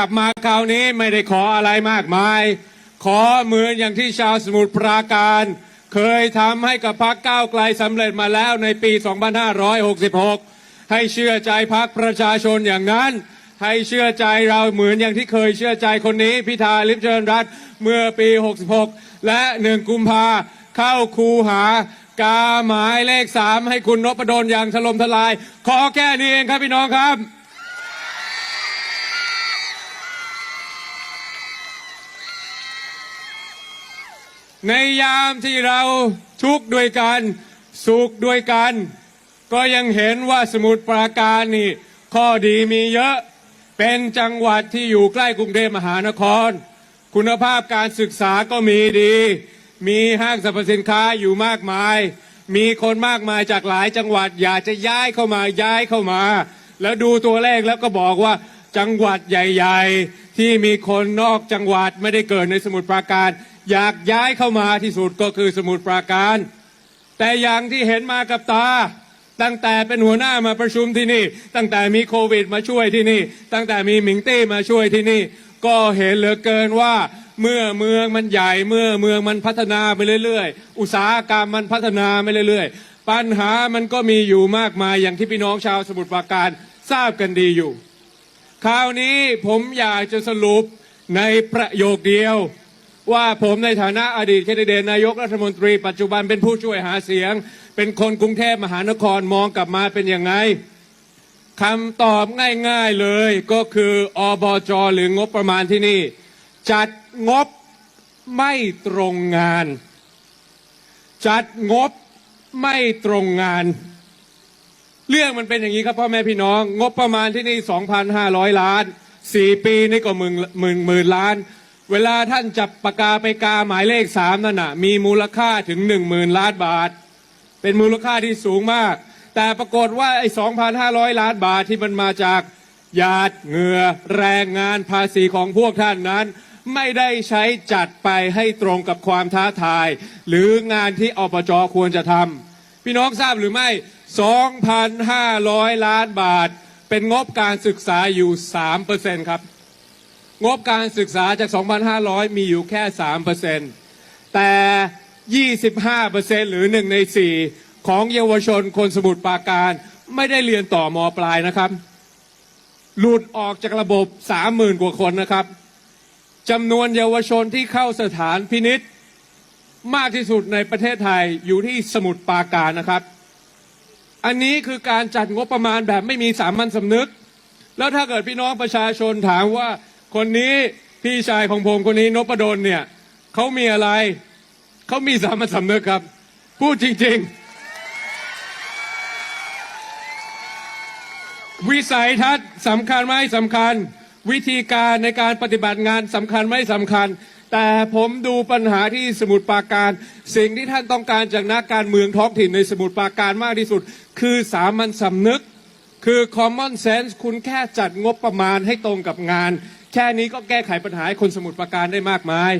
กลับมาคราวนี้ไม่ได้ขออะไรมากมาย ขอเหมือนอย่างที่ชาวสมุทรปราการ เคยทำให้กับพรรคก้าวไกลสำเร็จมาแล้วในปี 2566 ให้เชื่อใจพรรคประชาชนอย่างนั้น ให้เชื่อใจเราเหมือนอย่างที่เคยเชื่อใจคนนี้พิธาลิมเจริญรัตเมื่อปี 66 และ 1 กุมภาเข้าคูหากาหมายเลข 3 ให้คุณนพดลอย่างถล่มทลาย ขอแค่นี้เองครับพี่น้องครับ ในยามที่เราทุกข์ด้วยกันสุขด้วยกัน ก็ยังเห็นว่าสมุทรปราการนี่ข้อดีมีเยอะเป็นจังหวัดที่อยู่ใกล้กรุงเทพมหานคร คุณภาพการศึกษาก็มีดี มีห้างสรรพสินค้าอยู่มากมาย มีคนมากมายจากหลายจังหวัดอยากจะย้ายเข้ามาย้ายเข้ามา แล้วดูตัวเลขแล้วก็บอกว่าจังหวัดใหญ่ ๆ ที่มีคนนอกจังหวัดไม่ได้เกิดในสมุทรปราการ อยากย้ายเข้ามาที่สุดก็คือสมุทรปราการ แต่อย่างที่เห็นมากับตา ตั้งแต่เป็นหัวหน้ามาประชุมที่นี่ ตั้งแต่มีโควิดมาช่วยที่นี่ ตั้งแต่มีหมิงตี้มาช่วยที่นี่ ก็เห็นเหลือเกินว่าเมื่อเมืองมันใหญ่เมื่อเมืองมันพัฒนาไปเรื่อยๆ อุตสาหกรรมมันพัฒนาไปเรื่อยๆ ปัญหามันก็มีอยู่มากมายอย่างที่พี่น้องชาวสมุทรปราการทราบกันดีอยู่ คราวนี้ผมอยากจะสรุปในประโยคเดียว ว่าผมในฐานะอดีตแคนดิเดตนายกรัฐมนตรี ปัจจุบันเป็นผู้ช่วยหาเสียง เป็นคนกรุงเทพมหานครมองกลับมาเป็นยังไงคำตอบง่ายๆเลยก็คืออบจหรืองบประมาณที่นี่ จัดงบไม่ตรงงาน จัดงบไม่ตรงงาน เรื่องมันเป็นอย่างนี้ครับพ่อแม่พี่น้อง งบประมาณที่นี่ 2,500 ล้าน 4 ปีนี่ก็หมื่นหมื่นหมื่นล้าน เวลาท่านจับปากกาไปกาหมายเลข3นั่นน่ะมีมูลค่าถึง10,000ล้านบาท เป็นมูลค่าที่สูงมาก แต่ปรากฏว่าไอ้2,500ล้านบาทที่มันมาจากหยาดเหงื่อแรงงานภาษีของพวกท่านนั้น ไม่ได้ใช้จัดไปให้ตรงกับความท้าทาย หรืองานที่อปจควรจะทำพี่น้องทราบหรือไม่ 2,500 ล้านบาท เป็นงบการศึกษาอยู่ 3%ครับ งบการศึกษาจาก 2,500 มีอยู่แค่ 3%แต่ 25%หรือ 1 ใน 4 ของเยาวชนคนสมุทรปราการ ไม่ได้เรียนต่อมอปลายนะครับ หลุดออกจากระบบ 30,000 กว่าคนนะครับจำนวนเยาวชนที่เข้าสถานพินิษมากที่สุดในประเทศไทยอยู่ที่สมุทรปราการนะครับ อันนี้คือการจัดงบประมาณแบบไม่มีสามัญสำนึก แล้วถ้าเกิดพี่น้องประชาชนถามว่า คนนี้พี่ชายของผมคนนี้นพดลเนี่ยเขามีอะไรเขามีสามัญสำนึกครับ พูดจริง ๆ วิสัยทัศน์สำคัญไหมสำคัญ วิธีการในการปฏิบัติงานสำคัญไหมสำคัญ แต่ผมดูปัญหาที่สมุทรปราการ สิ่งที่ท่านต้องการจากนักการเมืองท้องถิ่นในสมุทรปราการมากที่สุด คือสามัญสำนึกคือ common sense คุณแค่จัดงบประมาณให้ตรงกับงาน แค่นี้ก็แก้ไขปัญหาให้คนสมุทรปราการได้มากมาย